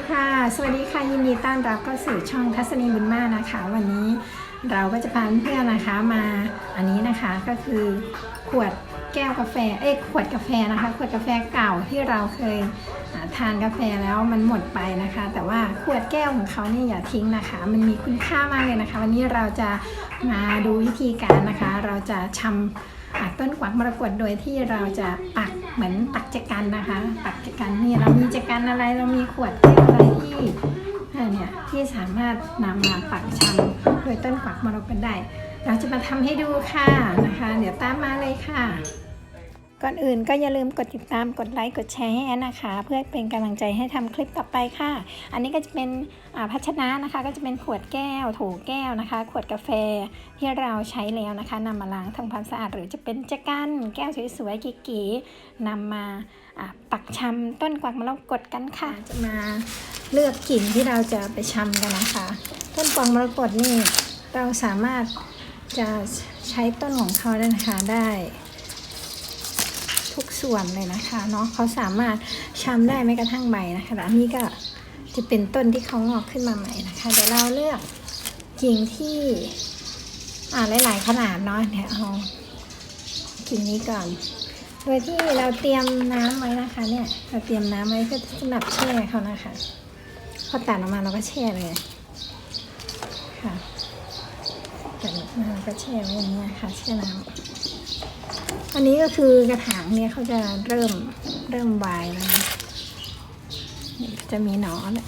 สวัสดีค่ะ สวัสดีค่ะยินดีต้อนรับเข้าสู่ช่องทัศนีบุญมานะคะ วันนี้เราก็จะพาเพื่อนๆนะคะมาอันนี้นะคะก็คือขวด แก้วกาแฟ เอ้ยขวดกาแฟนะคะ ขวดกาแฟเก่าที่เราเคยทานกาแฟแล้วมันหมดไปนะคะ แต่ว่าขวดแก้วของเขาเนี่ยอย่าทิ้งนะคะ มันมีคุณค่ามากเลยนะคะ วันนี้เราจะมาดูวิธีการนะคะ เราจะชำอะต้นกวักมรกตโดยที่เราจะปักเหมือนปักจักรันนะคะ ปักจักรันนี่เรามีจักรันอะไรเรามีขวดแก้วอะไรที่เนี่ยที่สามารถนำมาปักชำโดยต้นกวักมรกตได้ เราจะมาทำให้ดูค่ะนะคะ เดี๋ยวตามมาเลยค่ะ ก่อนอื่นก็อย่าลืมกดติดตามกดไลค์กดแชร์ให้แอนนะคะ เพื่อเป็นกำลังใจให้ทำคลิปต่อไปค่ะ อันนี้ก็จะเป็นภาชนะนะคะ ก็จะเป็นขวดแก้วโถแก้วนะคะ ขวดกาแฟที่เราใช้แล้วนะคะนำมาล้างทำความสะอาดหรือจะเป็นจักรันแก้วสวยๆเก๋ๆนำมาอ่าปักชำต้นกวักมรกตกันค่ะ จะมาเลือกกิ่งที่เราจะไปชำกันนะคะ ต้นกวักมรกตนี่เราสามารถ จะใช้ต้นของเขาได้นะคะได้ทุกส่วนเลยนะคะเนาะเขาสามารถชำได้ไม่กระทั่งใบนะคะแต่อันนี้ก็จะเป็นต้นที่เขางอกขึ้นมาใหม่นะคะเดี๋ยวเราเลือกกิ่งที่อ่าหลาย ๆ ขนาดเนาะเดี๋ยเอากิ่งนี้ก่อน โดยที่เราเตรียมน้ำไว้นะคะ เนี่ยเราเตรียมน้ำไว้เพื่อสำหรับแช่เขานะคะพอตัดออกมาเราก็แช่เลยค่ะ กมาเราก็แช่ไว้อย่างนี้ยค่ะแช่น้ำอันนี้ก็คือกระถางเนี่ยเขาจะเริ่มเริ่มวายแล้วนะจะมีหนอนเลย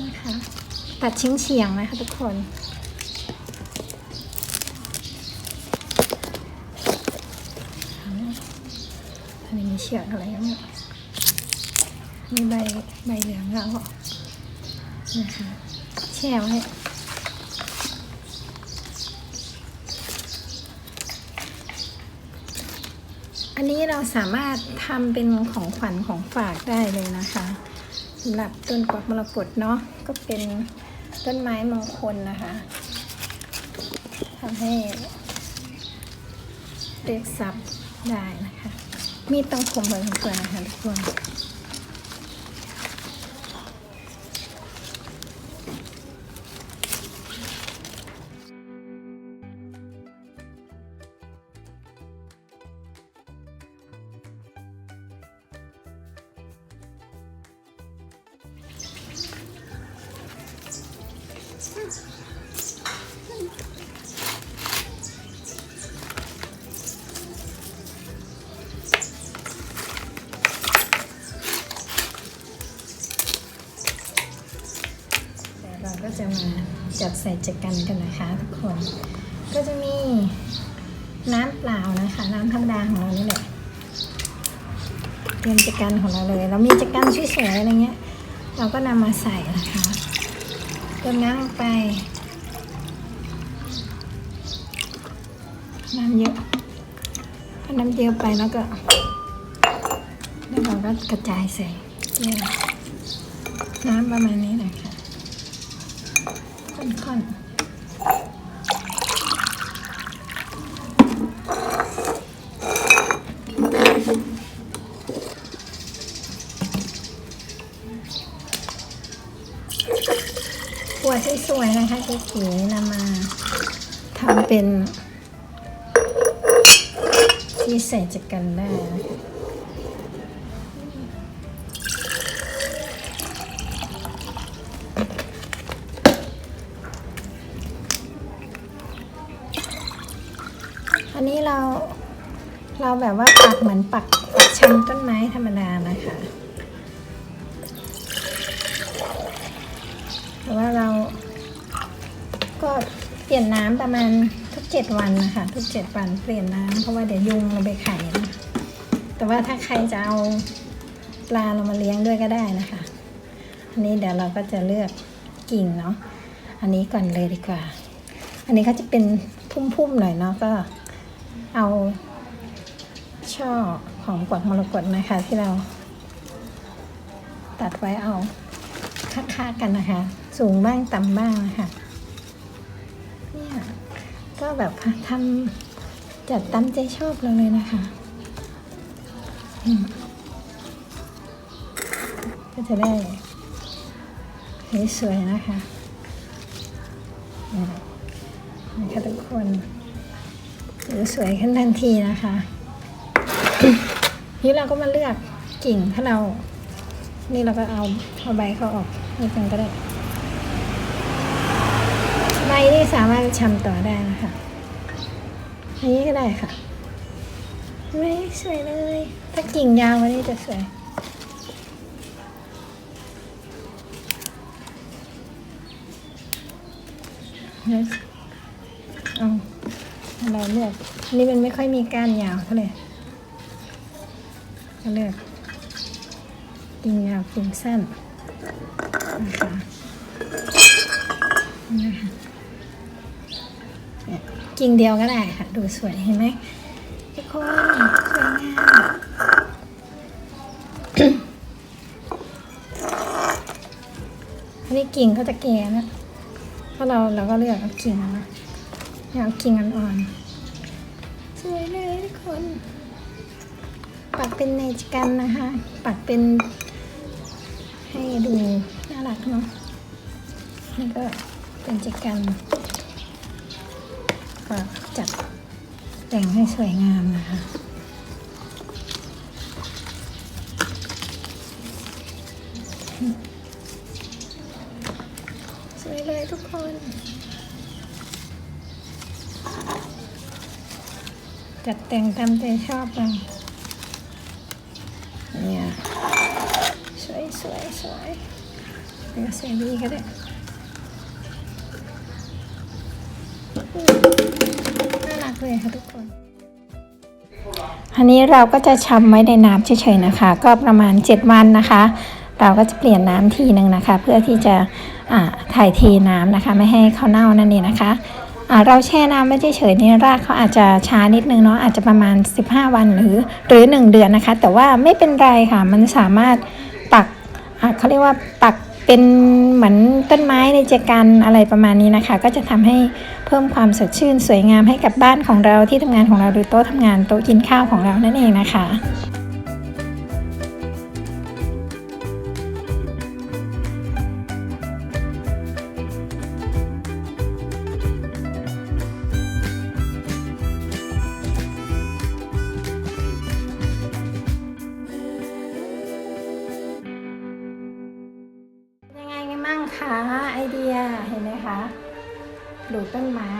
นะคะตัดเฉียงเฉียงนะคะทุกคนอันนี้มีเชือกอะไรบ้างเนี่ยมีใบใบเหลืองแล้วนะคะแช่ไว้ อันนี้เราสามารถทำเป็นของขวัญของฝากได้เลยนะคะสำหรับต้นกวักมรกตเนาะก็เป็นต้นไม้มงคลนะคะทำให้เรียกทรัพย์ได้นะคะ มีดต้องคมพอสมควรนะคะทุกคน ใส่จักรันกันนะคะทุกคน ก็จะมีน้ำเปล่านะคะ น้ำธรรมดาของเรานี่แหละเตรียมจักรันของเราเลย เรามีจักรันสวยๆอะไรเงี้ย เราก็นำมาใส่นะคะเติมน้ำลงไปน้ำเยอะถ้าน้ำเยอะไปแล้วก็แล้วเราก็กระจายใส่น้ำประมาณนี้นะคะ ค่อนๆขวดสวยๆนะคะเก๋ๆนำมาทำเป็นที่ใส่จักรันได้นะคะ อันนี้เราเราแบบว่าปักเหมือนปักปักชำต้นไม้ธรรมดานะคะแต่ว่าเราก็เปลี่ยนน้ำประมาณทุกเจ็ดวันนะคะทุกเจ็ดวันเปลี่ยนน้ำเพราะว่าเดี๋ยวยุงเราไปไข่นะแต่ว่าถ้าใครจะเอาปลาเรามาเลี้ยงด้วยก็ได้นะคะ อันนี้เดี๋ยวเราก็จะเลือกกิ่งเนาะอันนี้ก่อนเลยดีกว่า อันนี้เขาจะเป็นพุ่มๆหน่อยเนาะก็ เอาช่อของกวักมรกตนะคะ ที่เรา ตัดไว้เอาค่าๆกันนะคะ สูงบ้างต่ำบ้างนะคะเนี่ยก็แบบทำจัดตามใจชอบเราเลยนะคะอืมก็จะได้สวยๆนะคะนี่นะคะทุกคน สวยขึ้นทันทีนะคะนี่เราก็มาเลือกกิ่งถ้าเรา นี่เราก็เอาเอาใบเขาออกนี่กันก็ได้ ใบนี่สามารถชำต่อได้นะคะอันนี้ก็ได้ค่ะไม่สวยเลย ถ้ากิ่งยาววันนี้จะสวยเอ เลือกนี่มันไม่ค่อยมีก้านยาวเท่าไหร่ก็เลือกกิ่งยาวกิ่งสั้นนะคะนะคะเนี่ยกิ่งเดียวก็ได้ค่ะ ดูสวยเห็นไหมทุกคนสวยงามอันนี้กิ่งก็จะแก่นะเพราะเราเราก็เลือกเอากิ่งนะเอากิ่งอ่อนๆ สวยเลยทุกคน ปักเป็นเนจกันนะคะ ปักเป็นให้ดูน่ารักเนาะนี่ก็เป็นจิกันก็จัดแต่งให้สวยงามนะคะ แต่งตามใจชอบเราเนี่ยสวยสวยสวยเดี๋ยวใส่ดีก็ได้น่ารักเลยค่ะทุกคนอันนี้เราก็จะชำไว้ในน้ำเฉยๆนะคะ ก็ประมาณ 7 วันนะคะ เราก็จะเปลี่ยนน้ำทีหนึ่งนะคะ เพื่อที่จะถ่ายเทน้ำนะคะ ไม่ให้เขาเน่านั่นเองนะคะ เราแช่น้ำไว้เฉยๆนี่รากเขาอาจจะช้านิดนึงเนาะอาจจะประมาณ 15 วันหรือหรือ 1 เดือนนะคะ แต่ว่าไม่เป็นไรค่ะมันสามารถปักเขาเรียกว่าปักเป็นเหมือนต้นไม้ในเจกันอะไรประมาณนี้นะคะ ก็จะทำให้เพิ่มความสดชื่นสวยงามให้กับบ้านของเราที่ทำงานของเราหรือโต๊ะทำงานโต๊ะกินข้าวของเรานั่นเองนะคะ เดียเห็นไหมคะปลูกต้นไม้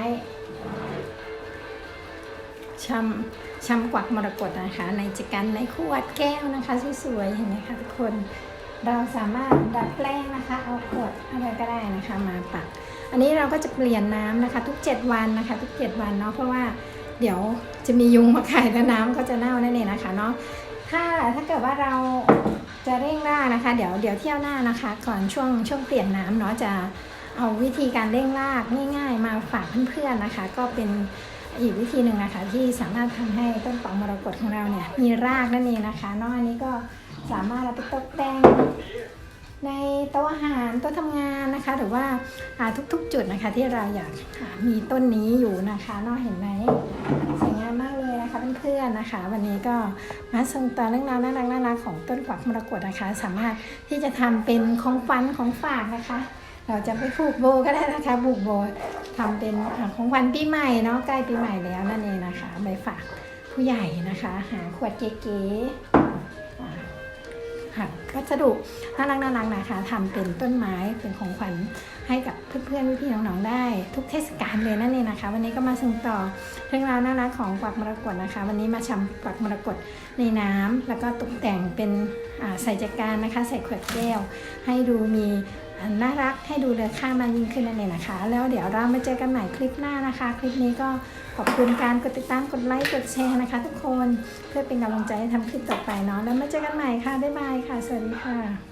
ชำชำกวักมรกตนะคะในจิกันในขวดแก้วนะคะสวยๆเห็นไหมคะทุกคนเราสามารถดัดแปลงนะคะ เอาขวดอะไรก็ได้นะคะมาปัก อันนี้เราก็จะเปลี่ยนน้ำนะคะ ทุก 7 วันนะคะ ทุก 7 วันเนาะเพราะว่าเดี๋ยวจะมียุงมาไข่แล้วน้ำก็จะเน่านั่นเองนะคะเนาะถ้าถ้าเกิดว่าเรา จะเร่งรากนะคะ เดี๋ยวเดี๋ยวเที่ยวหน้านะคะ ก่อนช่วงช่วงเปลี่ยนน้ำเนาะจะเอาวิธีการเร่งรากง่ายๆ มาฝากเพื่อนๆนะคะ ก็เป็นอีกวิธีหนึ่งนะคะ ที่สามารถทำให้ต้นปองมรกตของเราเนี่ยมีรากนั่นเองนะคะนอกอันนี้ก็สามารถเอาไปตกแต่งในโต๊ะอาหารโต๊ะทำงานนะคะ หรือว่าทุกๆจุดนะคะที่เราอยากมีต้นนี้อยู่นะคะนอกเห็นไหมสวยงามมาก เพื่อนๆนะคะ วันนี้ก็มาส่งต่อเรื่องราวน่ารักน่ารักของต้นกวักมรกตนะคะ สามารถที่จะทำเป็นของฟันของฝากนะคะ เราจะไปผูกโบก็ได้นะคะผูกโบทำเป็นของวันปีใหม่เนาะใกล้ปีใหม่แล้วนั่นเองนะคะไปฝากผู้ใหญ่นะคะ หาขวดเก๋ๆ ค่ะวัสดุน่ารักน่ารักนะคะทำเป็นต้นไม้เป็นของขวัญให้กับเพื่อนๆพี่ๆน้องๆได้ ทุกเทศกาลเลยนั่นเองนะคะ วันนี้ก็มาส่งต่อเรื่องราวน่ารักของกวักมรกตนะคะ วันนี้มาชำกวักมรกตในน้ำแล้วก็ตกแต่งเป็นใส่จักรานนะคะ ใส่ขวดแก้ว ให้ดูมี น่ารักให้ดูเลอค่ามากยิ่งขึ้นนั่นเองนะคะ แล้วเดี๋ยวเรามาเจอกันใหม่คลิปหน้านะคะ คลิปนี้ก็ขอบคุณการกดติดตามกดไลค์กดแชร์นะคะ ทุกคนเพื่อเป็นกำลังใจให้ทำคลิปต่อไปเนาะแล้วมาเจอกันใหม่ค่ะบ๊ายบายค่ะ สวัสดีค่ะ